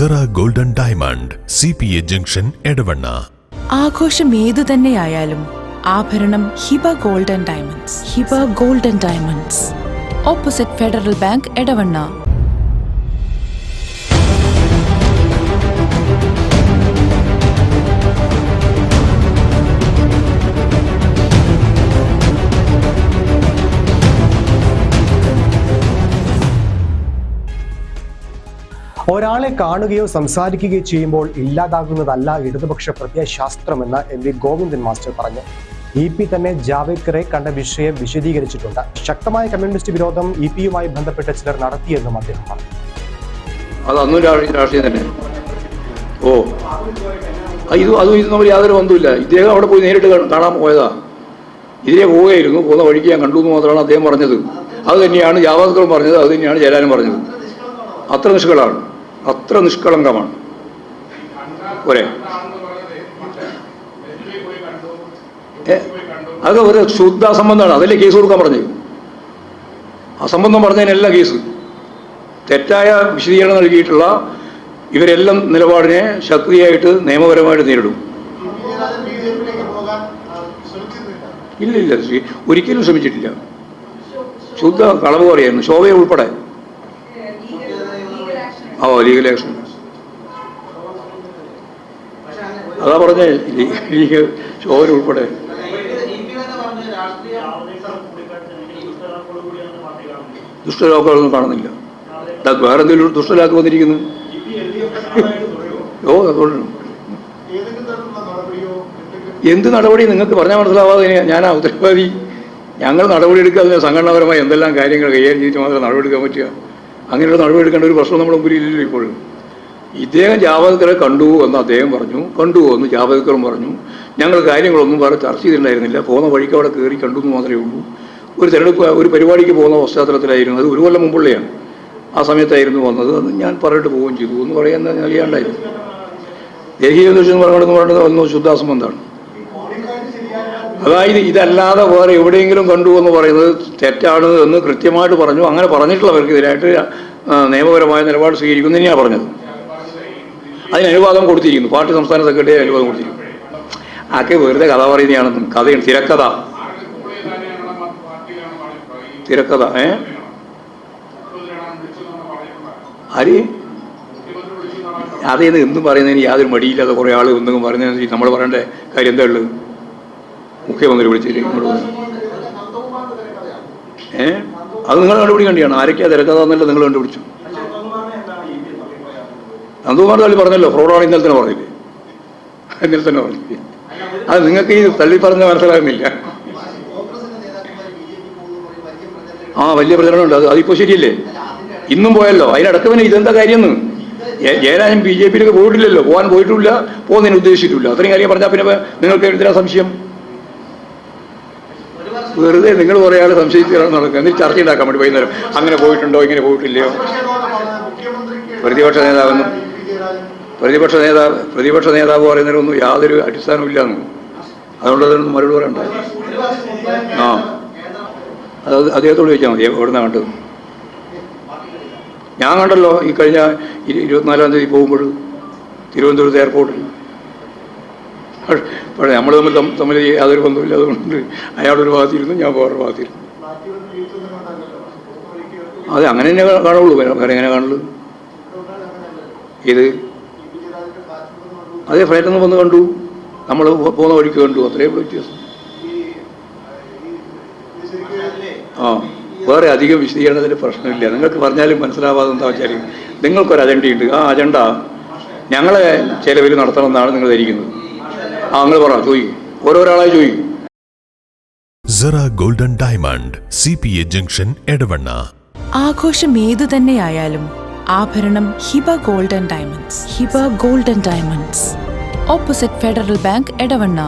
Sera golden diamond C P A junction Edavanna ആഘോഷം ഏതു തന്നെയായാലും ആഭരണം Hiba golden diamonds Hiba golden diamonds opposite Federal Bank Edavanna ഒരാളെ കാണുകയോ സംസാരിക്കുകയോ ചെയ്യുമ്പോൾ ഇല്ലാതാകുന്നതല്ല ഇടതുപക്ഷ പ്രത്യയശാസ്ത്രമെന്ന് എം വി ഗോവിന്ദൻ മാസ്റ്റർ പറഞ്ഞു. ഇ പി തന്നെ ജാവേദ്കറെ കണ്ട വിഷയം വിശദീകരിച്ചിട്ടുണ്ട്. ശക്തമായ കമ്മ്യൂണിസ്റ്റ് വിരോധം ഇ പിയുമായി ബന്ധപ്പെട്ട ചിലർ നടത്തിയെന്നും അദ്ദേഹം പറഞ്ഞു. അത് അന്നും രാഷ്ട്രീയം തന്നെ. ഓ. ഇത് അതും ഇത് തമ്മിൽ യാതൊരു ബന്ധമില്ല ഇദ്ദേഹം അവിടെ പോയി നേരിട്ട് കാണാൻ പോയതാ. ഇതിലെ പോവുകയായിരുന്നു. പോകുന്ന വഴിക്ക് ഞാൻ കണ്ടു എന്ന് മാത്രമാണ് അദ്ദേഹം പറഞ്ഞത്. അത് തന്നെയാണ് ജാവാസ്കറും പറഞ്ഞത്. അത് തന്നെയാണ് ജയലാലും പറഞ്ഞത്. അത്ര നിഷ്കളാണ്. അത്ര നിഷ്കളങ്കമാണ്. ഒരേ. അത് ഒരു ശുദ്ധ അസംബന്ധമാണ്. അതല്ലേ കേസ് കൊടുക്കാൻ പറഞ്ഞത്? അസംബന്ധം പറഞ്ഞതിനല്ല കേസ്. തെറ്റായ വിശദീകരണം നൽകിയിട്ടുള്ള ഇവരെല്ലാം നിലപാടിനെ ശക്തിയായിട്ട് നിയമപരമായിട്ട് നേരിടും. ഇല്ല ഇല്ല ഒരിക്കലും ശ്രമിച്ചിട്ടില്ല. ശുദ്ധ കളവ് പറയായിരുന്നു ശോഭയെ ഉൾപ്പെടെ. ഓ ലീഗൽ ആക്ഷൻ അതാ പറഞ്ഞേ ലീഗ് ചോര ഉൾപ്പെടെ. ദുഷ്ടലാക്കുകളൊന്നും കാണുന്നില്ല. വേറെ എന്തെങ്കിലും ദുഷ്ടലാക്ക് വന്നിരിക്കുന്നു. ഓ അതുകൊണ്ട്. എന്ത് നടപടി നിങ്ങൾക്ക് പറഞ്ഞാൽ മനസ്സിലാവാതെ ഞാനാ ഉത്തരവാദി. ഞങ്ങൾ നടപടിയെടുക്കുക അതിന് സംഘടനാപരമായി എന്തെല്ലാം കാര്യങ്ങൾ കൈകാര്യം ചെയ്തിട്ട് മാത്രമേ നടപടിയെടുക്കാൻ പറ്റുക. അങ്ങനെയുള്ള നടപടി എടുക്കേണ്ട ഒരു പ്രശ്നം നമ്മുടെ മുമ്പിൽ ഇല്ലല്ലോ ഇപ്പോഴും. ഇദ്ദേഹം ജാവദക്കറെ കണ്ടു എന്ന് അദ്ദേഹം പറഞ്ഞു. കണ്ടു എന്ന് ജാവദക്കറും പറഞ്ഞു. ഞങ്ങൾ കാര്യങ്ങളൊന്നും വേറെ ചർച്ച ചെയ്തിട്ടുണ്ടായിരുന്നില്ല. പോകുന്ന വഴിക്ക് അവിടെ കയറി കണ്ടു എന്ന് മാത്രമേ ഉള്ളൂ. ഒരു തിരഞ്ഞെടുപ്പ് ഒരു പരിപാടിക്ക് പോകുന്ന പശ്ചാത്തലത്തിലായിരുന്നു. അത് ഒരു കൊല്ലം മുമ്പുള്ളയാണ്. ആ സമയത്തായിരുന്നു വന്നത്. അത് ഞാൻ പറഞ്ഞിട്ട് പോവുകയും ചെയ്തു. എന്ന് പറയാൻ അറിയാണ്ടായിരുന്നു ദേഹീയ എന്ന് പറയുന്നത് പറയുന്നത് ഒന്ന് ശുദ്ധാസംബന്ധമാണ്. അതായത് ഇതല്ലാതെ വേറെ എവിടെയെങ്കിലും കണ്ടു എന്ന് പറയുന്നത് തെറ്റാണ് എന്ന് കൃത്യമായിട്ട് പറഞ്ഞു. അങ്ങനെ പറഞ്ഞിട്ടുള്ളവർക്കെതിരായിട്ട് നിയമപരമായ നിലപാട് സ്വീകരിക്കുന്നു തന്നെയാണ് പറഞ്ഞത്. അതിന് അനുവാദം കൊടുത്തിരിക്കുന്നു. പാർട്ടി സംസ്ഥാന സെക്രട്ടറി അനുവാദം കൊടുത്തിരിക്കുന്നു. ആക്കെ വെറുതെ കഥ പറയുന്നതാണെന്നും കഥയാണ് തിരക്കഥ. തിരക്കഥ ഏ? ആര്? അതേന്ന് എന്തും പറയുന്നതിന് യാതൊരു മടിയില്ലാതെ കുറേ ആൾ എന്തെങ്കിലും പറയുന്നതിന് നമ്മൾ പറയേണ്ട കാര്യം എന്താ ഉള്ളത്? മുഖ്യമന്ത്രി വിളിച്ചിരിക്കും. ഏ? അത് നിങ്ങൾ കണ്ടുപിടിക്കേണ്ടിയാണ് ആരൊക്കെയാ തിരക്കഥ എന്നല്ല നിങ്ങൾ കണ്ടുപിടിച്ചു. നന്ദകുമാർ തള്ളി പറഞ്ഞല്ലോ ഫ്രോഡാണ് ഇന്നലെ തന്നെ പറഞ്ഞില്ലേ? ഇന്നലെ തന്നെ പറഞ്ഞില്ലേ? അത് നിങ്ങൾക്ക് ഈ തള്ളി പറഞ്ഞ മനസ്സിലാകുന്നില്ല. ആ വലിയ പ്രചരണമുണ്ട്. അത് അതിപ്പോ ശരിയല്ലേ? ഇന്നും പോയല്ലോ. അതിനിടക്ക് പിന്നെ ഇതെന്താ കാര്യം ജയരാജൻ ബി ജെ പിയിലേക്ക് പോയിട്ടില്ലല്ലോ. പോകാൻ പോയിട്ടില്ല. പോകുന്നതിന് ഉദ്ദേശിച്ചിട്ടില്ല. അത്രയും കാര്യം പറഞ്ഞാൽ പിന്നെ നിങ്ങൾക്ക് എന്തിനാ സംശയം? വെറുതെ നിങ്ങൾ കുറേ ആൾ സംശയിച്ചാണ് നടക്കുക. എന്നിട്ട് ചർച്ച ഉണ്ടാക്കാൻ വേണ്ടി വൈകുന്നേരം. അങ്ങനെ പോയിട്ടുണ്ടോ? ഇങ്ങനെ പോയിട്ടില്ലയോ? പ്രതിപക്ഷ നേതാവെന്നും പ്രതിപക്ഷ നേതാവ് പ്രതിപക്ഷ നേതാവ് പറയുന്നതിനൊന്നും യാതൊരു അടിസ്ഥാനവും ഇല്ലാന്ന്. അതുകൊണ്ട് അതിനൊന്നും മറുപടി പറയണ്ട ആ. അത് അദ്ദേഹത്തോട് ചോദിച്ചാൽ മതി എവിടുന്നാ കണ്ടത്? ഞാൻ കണ്ടല്ലോ ഈ കഴിഞ്ഞ ഇരു- ഇരുപത്തിനാലാം തീയതി പോകുമ്പോൾ തിരുവനന്തപുരത്ത് എയർപോർട്ടിൽ പക്ഷേ നമ്മൾ തമ്മിൽ തമ്മിൽ യാതൊരു ബന്ധമില്ല അതുകൊണ്ട് അയാളൊരു ഭാഗത്തിരുന്നു ഞാൻ വേറൊരു ഭാഗത്തിരുന്നു. അതെ അങ്ങനെ തന്നെ കാണുള്ളൂ. വേറെ എങ്ങനെ കാണുള്ളൂ? ഇത് അതേ ഫ്ലൈറ്റിൽ നിന്ന് വന്ന് കണ്ടു. നമ്മൾ പോകുന്ന വഴിക്ക് കണ്ടു. അത്രയും വ്യത്യാസം. ആ വേറെ അധികം വിശദീകരണത്തിന് പ്രശ്നമില്ല. നിങ്ങൾക്ക് പറഞ്ഞാലും മനസ്സിലാവാതെ എന്താ വെച്ചാൽ നിങ്ങൾക്കൊരു അജണ്ടയുണ്ട് ആ അജണ്ട ഞങ്ങളെ ചിലവിൽ നടത്തണമെന്നാണ് നിങ്ങൾ ധരിക്കുന്നത്. ആ നിങ്ങൾ പറ ചോദിക്കും. ഓരോരാളായി ചോദിക്കും. Sera golden diamond C P A junction Edavanna. ആഘോഷം ഏതു തന്നെയായാലും ആഭരണം Hiba golden diamonds. Hiba golden diamonds. Opposite Federal Bank Edavanna.